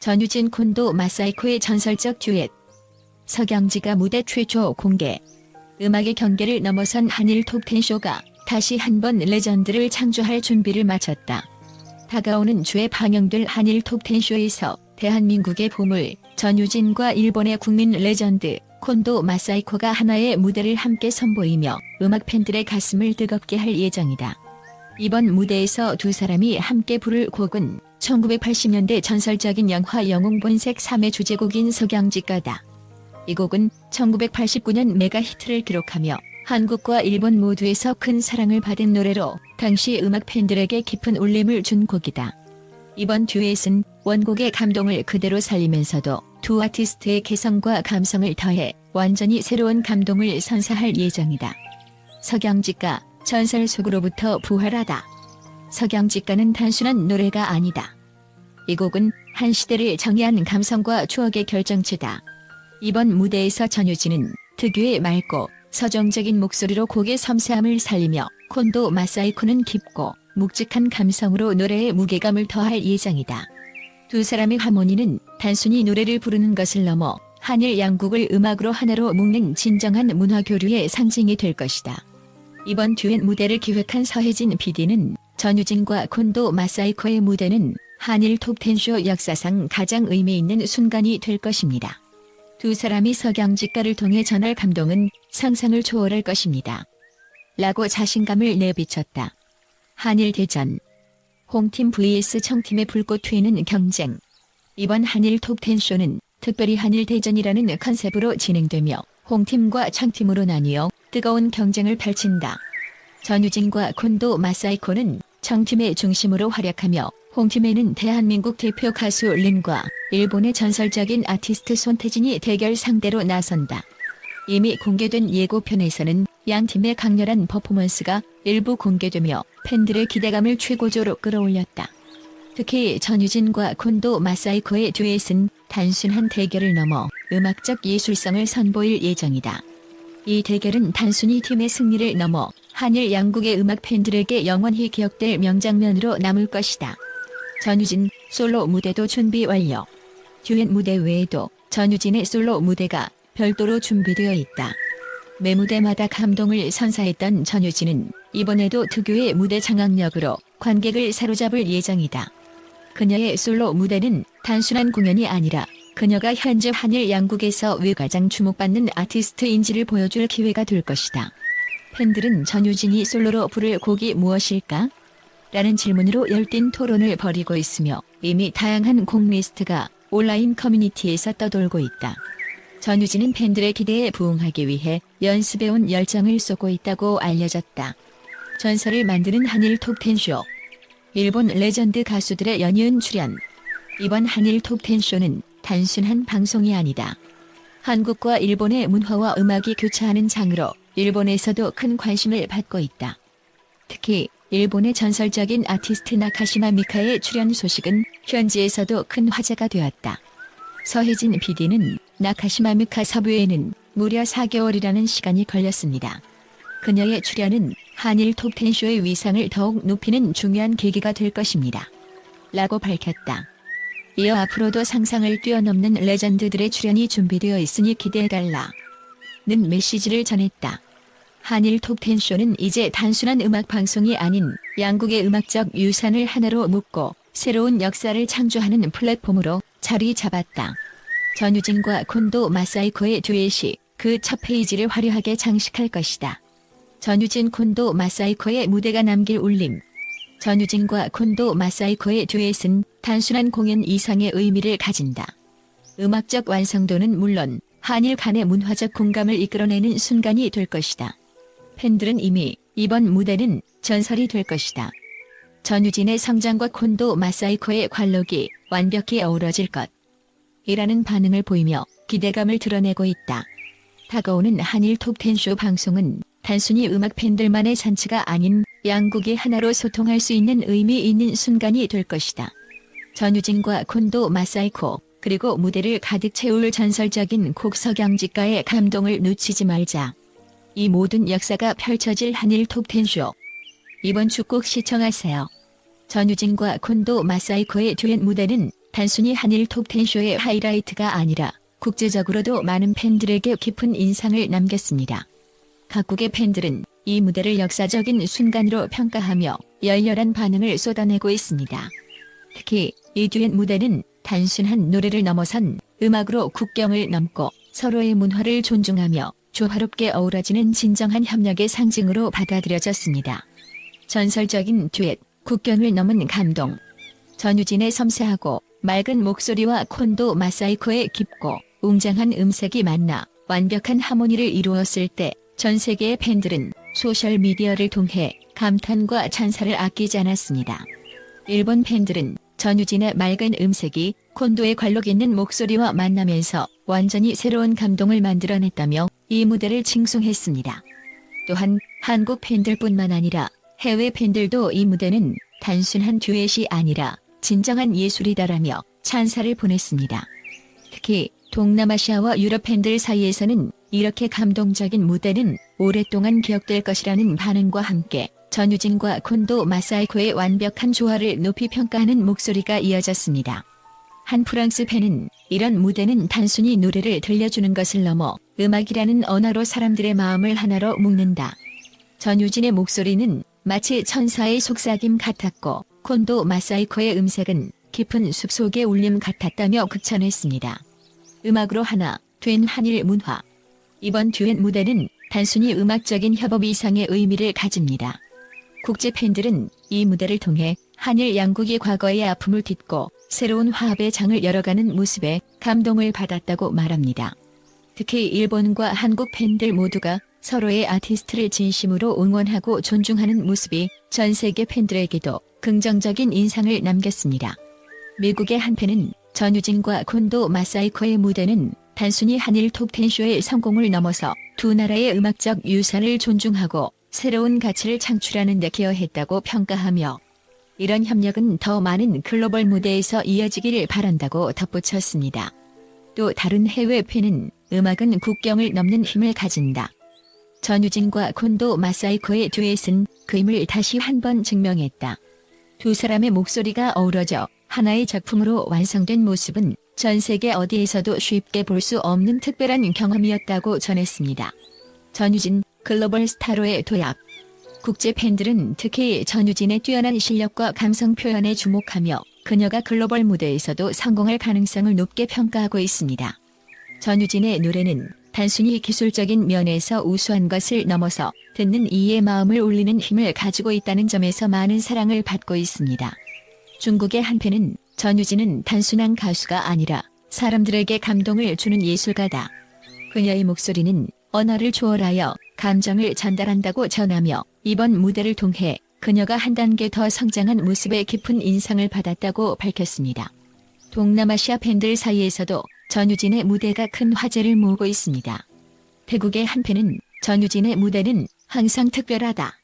전유진 콘도 마사이코의 전설적 듀엣. 석양지가 무대 최초 공개. 음악의 경계를 넘어선 한일 톱텐 쇼가 다시 한 번 레전드를 창조할 준비를 마쳤다. 다가오는 주에 방영될 한일 톱텐 쇼에서 대한민국의 보물 전유진과 일본의 국민 레전드 콘도 마사이코가 하나의 무대를 함께 선보이며 음악 팬들의 가슴을 뜨겁게 할 예정이다. 이번 무대에서 두 사람이 함께 부를 곡은 1980년대 전설적인 영화 영웅본색 3의 주제곡인 석양지가다. 이 곡은 1989년 메가 히트를 기록하며 한국과 일본 모두에서 큰 사랑을 받은 노래로 당시 음악 팬들에게 깊은 울림을 준 곡이다. 이번 듀엣은 원곡의 감동을 그대로 살리면서도 두 아티스트의 개성과 감성을 더해 완전히 새로운 감동을 선사할 예정이다. 석양지가 전설 속으로부터 부활하다. 석양지가는 단순한 노래가 아니다. 이 곡은 한 시대를 정의한 감성과 추억의 결정체다. 이번 무대에서 전유진은 특유의 맑고 서정적인 목소리로 곡의 섬세함을 살리며 콘도 마사이코는 깊고 묵직한 감성으로 노래의 무게감을 더할 예정이다. 두 사람의 하모니는 단순히 노래를 부르는 것을 넘어 한일 양국을 음악으로 하나로 묶는 진정한 문화 교류의 상징이 될 것이다. 이번 듀엣 무대를 기획한 서혜진 PD는 전유진과 콘도 마사이코의 무대는 한일 톱텐쇼 역사상 가장 의미 있는 순간이 될 것입니다. 두 사람이 석양지가를 통해 전할 감동은 상상을 초월할 것입니다. 라고 자신감을 내비쳤다. 한일 대전 홍팀 vs 청팀의 불꽃 튀는 경쟁 이번 한일 톱텐쇼는 특별히 한일 대전이라는 컨셉으로 진행되며 홍팀과 청팀으로 나뉘어 뜨거운 경쟁을 펼친다. 전유진과 콘도 마사이코는 청팀의 중심으로 활약하며 홍팀에는 대한민국 대표 가수 린과 일본의 전설적인 아티스트 손태진이 대결 상대로 나선다. 이미 공개된 예고편에서는 양 팀의 강렬한 퍼포먼스가 일부 공개되며 팬들의 기대감을 최고조로 끌어올렸다. 특히 전유진과 콘도 마사이코의 듀엣은 단순한 대결을 넘어 음악적 예술성을 선보일 예정이다. 이 대결은 단순히 팀의 승리를 넘어 한일 양국의 음악 팬들에게 영원히 기억될 명장면으로 남을 것이다. 전유진 솔로 무대도 준비 완료. 듀엣 무대 외에도 전유진의 솔로 무대가 별도로 준비되어 있다. 매 무대마다 감동을 선사했던 전유진은 이번에도 특유의 무대 장악력으로 관객을 사로잡을 예정이다. 그녀의 솔로 무대는 단순한 공연이 아니라 그녀가 현재 한일 양국에서 왜 가장 주목받는 아티스트인지를 보여줄 기회가 될 것이다. 팬들은 전유진이 솔로로 부를 곡이 무엇일까? 라는 질문으로 열띤 토론을 벌이고 있으며 이미 다양한 곡 리스트가 온라인 커뮤니티에서 떠돌고 있다. 전유진은 팬들의 기대에 부응하기 위해 연습해온 열정을 쏟고 있다고 알려졌다. 전설을 만드는 한일 톱텐쇼. 일본 레전드 가수들의 연이은 출연. 이번 한일 톱텐쇼는 단순한 방송이 아니다. 한국과 일본의 문화와 음악이 교차하는 장르로 일본에서도 큰 관심을 받고 있다. 특히 일본의 전설적인 아티스트 나카시마 미카의 출연 소식은 현지에서도 큰 화제가 되었다. 서혜진 PD는 나카시마 미카 섭외에는 무려 4개월이라는 시간이 걸렸습니다. 그녀의 출연은 한일 톱텐 쇼의 위상을 더욱 높이는 중요한 계기가 될 것입니다. 라고 밝혔다. 이어 앞으로도 상상을 뛰어넘는 레전드들의 출연이 준비되어 있으니 기대해달라. 는 메시지를 전했다. 한일 톱텐쇼는 이제 단순한 음악 방송이 아닌 양국의 음악적 유산을 하나로 묶고 새로운 역사를 창조하는 플랫폼으로 자리 잡았다. 전유진과 콘도 마사이코의 듀엣이 그 첫 페이지를 화려하게 장식할 것이다. 전유진 콘도 마사이코의 무대가 남길 울림. 전유진과 콘도 마사이코의 듀엣은 단순한 공연 이상의 의미를 가진다. 음악적 완성도는 물론 한일 간의 문화적 공감을 이끌어내는 순간이 될 것이다. 팬들은 이미 이번 무대는 전설이 될 것이다. 전유진의 성장과 콘도 마사이코의 관록이 완벽히 어우러질 것. 이라는 반응을 보이며 기대감을 드러내고 있다. 다가오는 한일 톱텐쇼 방송은 단순히 음악 팬들만의 잔치가 아닌 양국이 하나로 소통할 수 있는 의미 있는 순간이 될 것이다. 전유진과 콘도 마사이코 그리고 무대를 가득 채울 전설적인 곡석양지가의 감동을 놓치지 말자. 이 모든 역사가 펼쳐질 한일 톱텐쇼. 이번 주 꼭 시청하세요. 전유진과 콘도 마사이코의 듀엣 무대는 단순히 한일 톱텐쇼의 하이라이트가 아니라 국제적으로도 많은 팬들에게 깊은 인상을 남겼습니다. 각국의 팬들은 이 무대를 역사적인 순간으로 평가하며 열렬한 반응을 쏟아내고 있습니다. 특히 이 듀엣 무대는 단순한 노래를 넘어선 음악으로 국경을 넘고 서로의 문화를 존중하며 조화롭게 어우러지는 진정한 협력의 상징으로 받아들여졌습니다. 전설적인 듀엣, 국경을 넘은 감동. 전유진의 섬세하고 맑은 목소리와 콘도 마사이코의 깊고 웅장한 음색이 만나 완벽한 하모니를 이루었을 때 전 세계의 팬들은 소셜 미디어를 통해 감탄과 찬사를 아끼지 않았습니다. 일본 팬들은 전유진의 맑은 음색이 콘도의 관록 있는 목소리와 만나면서 완전히 새로운 감동을 만들어냈다며 이 무대를 칭송했습니다. 또한 한국 팬들뿐만 아니라 해외 팬들도 이 무대는 단순한 듀엣이 아니라 진정한 예술이다라며 찬사를 보냈습니다. 특히 동남아시아와 유럽 팬들 사이에서는 이렇게 감동적인 무대는 오랫동안 기억될 것이라는 반응과 함께 전유진과 콘도 마사이코의 완벽한 조화를 높이 평가하는 목소리가 이어졌습니다. 한 프랑스 팬은 이런 무대는 단순히 노래를 들려주는 것을 넘어 음악이라는 언어로 사람들의 마음을 하나로 묶는다. 전유진의 목소리는 마치 천사의 속삭임 같았고 콘도 마사이코의 음색은 깊은 숲속의 울림 같았다며 극찬했습니다. 음악으로 하나 된 한일 문화. 이번 듀엣 무대는 단순히 음악적인 협업 이상의 의미를 가집니다. 국제 팬들은 이 무대를 통해 한일 양국이 과거의 아픔을 딛고 새로운 화합의 장을 열어가는 모습에 감동을 받았다고 말합니다. 특히 일본과 한국 팬들 모두가 서로의 아티스트를 진심으로 응원하고 존중하는 모습이 전 세계 팬들에게도 긍정적인 인상을 남겼습니다. 미국의 한 팬은 전유진과 콘도 마사이코의 무대는 단순히 한일 톱텐쇼의 성공을 넘어서 두 나라의 음악적 유산을 존중하고 새로운 가치를 창출하는 데 기여했다고 평가하며 이런 협력은 더 많은 글로벌 무대에서 이어지기를 바란다고 덧붙였습니다. 또 다른 해외 팬은 음악은 국경을 넘는 힘을 가진다. 전유진과 콘도 마사이코의 듀엣은 그 힘을 다시 한 번 증명했다. 두 사람의 목소리가 어우러져 하나의 작품으로 완성된 모습은 전 세계 어디에서도 쉽게 볼 수 없는 특별한 경험이었다고 전했습니다. 전유진 글로벌 스타로의 도약. 국제 팬들은 특히 전유진의 뛰어난 실력과 감성 표현에 주목하며 그녀가 글로벌 무대에서도 성공할 가능성을 높게 평가하고 있습니다. 전유진의 노래는 단순히 기술적인 면에서 우수한 것을 넘어서 듣는 이의 마음을 울리는 힘을 가지고 있다는 점에서 많은 사랑을 받고 있습니다. 중국의 한 팬은 전유진은 단순한 가수가 아니라 사람들에게 감동을 주는 예술가다. 그녀의 목소리는 언어를 초월하여 감정을 전달한다고 전하며 이번 무대를 통해 그녀가 한 단계 더 성장한 모습에 깊은 인상을 받았다고 밝혔습니다. 동남아시아 팬들 사이에서도 전유진의 무대가 큰 화제를 모으고 있습니다. 태국의 한 팬은 전유진의 무대는 항상 특별하다.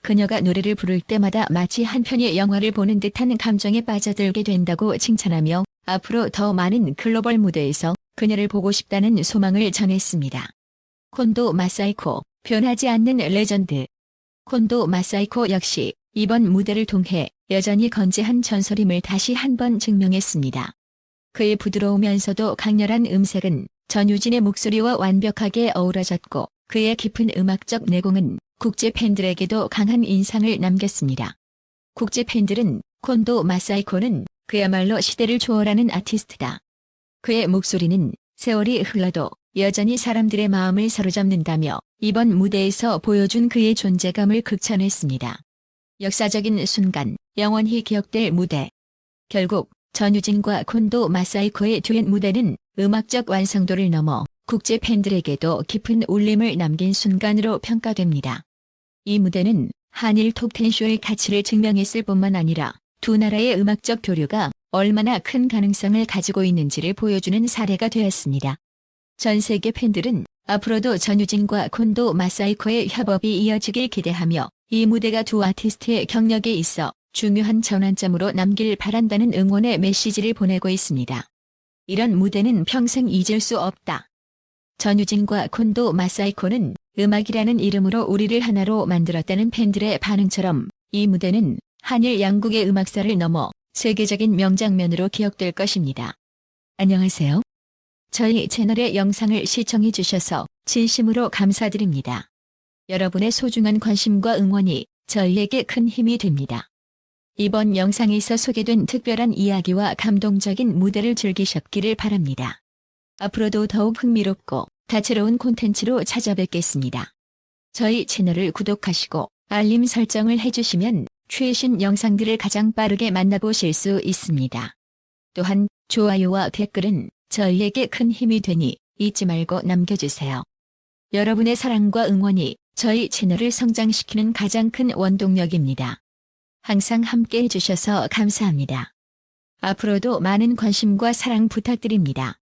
그녀가 노래를 부를 때마다 마치 한 편의 영화를 보는 듯한 감정에 빠져들게 된다고 칭찬하며 앞으로 더 많은 글로벌 무대에서 그녀를 보고 싶다는 소망을 전했습니다. 콘도 마사이코, 변하지 않는 레전드. 콘도 마사이코 역시 이번 무대를 통해 여전히 건재한 전설임을 다시 한 번 증명했습니다. 그의 부드러우면서도 강렬한 음색은 전유진의 목소리와 완벽하게 어우러졌고 그의 깊은 음악적 내공은 국제 팬들에게도 강한 인상을 남겼습니다. 국제 팬들은 콘도 마사이코는 그야말로 시대를 초월하는 아티스트다. 그의 목소리는 세월이 흘러도 여전히 사람들의 마음을 사로잡는다며 이번 무대에서 보여준 그의 존재감을 극찬했습니다. 역사적인 순간, 영원히 기억될 무대. 결국 전유진과 콘도 마사이코의 듀엣 무대는 음악적 완성도를 넘어 국제 팬들에게도 깊은 울림을 남긴 순간으로 평가됩니다. 이 무대는 한일 톱텐쇼의 가치를 증명했을 뿐만 아니라 두 나라의 음악적 교류가 얼마나 큰 가능성을 가지고 있는지를 보여주는 사례가 되었습니다. 전 세계 팬들은 앞으로도 전유진과 콘도 마사이코의 협업이 이어지길 기대하며 이 무대가 두 아티스트의 경력에 있어 중요한 전환점으로 남길 바란다는 응원의 메시지를 보내고 있습니다. 이런 무대는 평생 잊을 수 없다. 전유진과 콘도 마사이코는 음악이라는 이름으로 우리를 하나로 만들었다는 팬들의 반응처럼 이 무대는 한일 양국의 음악사를 넘어 세계적인 명장면으로 기억될 것입니다. 안녕하세요. 저희 채널의 영상을 시청해 주셔서 진심으로 감사드립니다. 여러분의 소중한 관심과 응원이 저희에게 큰 힘이 됩니다. 이번 영상에서 소개된 특별한 이야기와 감동적인 무대를 즐기셨기를 바랍니다. 앞으로도 더욱 흥미롭고 다채로운 콘텐츠로 찾아뵙겠습니다. 저희 채널을 구독하시고 알림 설정을 해주시면 최신 영상들을 가장 빠르게 만나보실 수 있습니다. 또한 좋아요와 댓글은 저희에게 큰 힘이 되니 잊지 말고 남겨주세요. 여러분의 사랑과 응원이 저희 채널을 성장시키는 가장 큰 원동력입니다. 항상 함께 해주셔서 감사합니다. 앞으로도 많은 관심과 사랑 부탁드립니다.